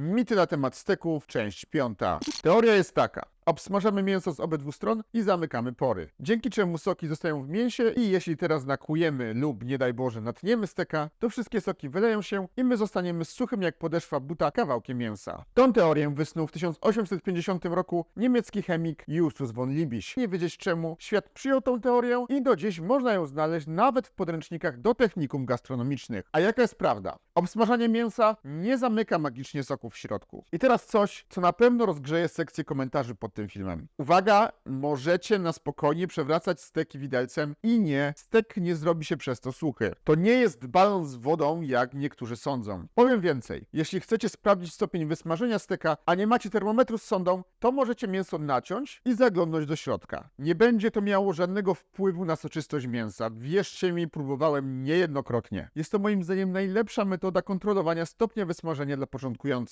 Mity na temat steków, część piąta. Teoria jest taka. Obsmażamy mięso z obydwu stron i zamykamy pory. Dzięki czemu soki zostają w mięsie i jeśli teraz nakujemy lub nie daj Boże natniemy steka, to wszystkie soki wyleją się i my zostaniemy z suchym jak podeszwa buta kawałkiem mięsa. Tą teorię wysnuł w 1850 roku niemiecki chemik Justus von Liebig. Nie wiedzieć czemu, świat przyjął tą teorię i do dziś można ją znaleźć nawet w podręcznikach do technikum gastronomicznych. A jaka jest prawda? Obsmażanie mięsa nie zamyka magicznie soków w środku. I teraz coś, co na pewno rozgrzeje sekcję komentarzy pod tym filmem. Uwaga, możecie na spokojnie przewracać steki widelcem i nie, stek nie zrobi się przez to suchy. To nie jest balon z wodą, jak niektórzy sądzą. Powiem więcej, jeśli chcecie sprawdzić stopień wysmażenia steka, a nie macie termometru z sondą, to możecie mięso naciąć i zaglądnąć do środka. Nie będzie to miało żadnego wpływu na soczystość mięsa. Wierzcie mi, próbowałem niejednokrotnie. Jest to moim zdaniem najlepsza metoda kontrolowania stopnia wysmażenia dla początkujących.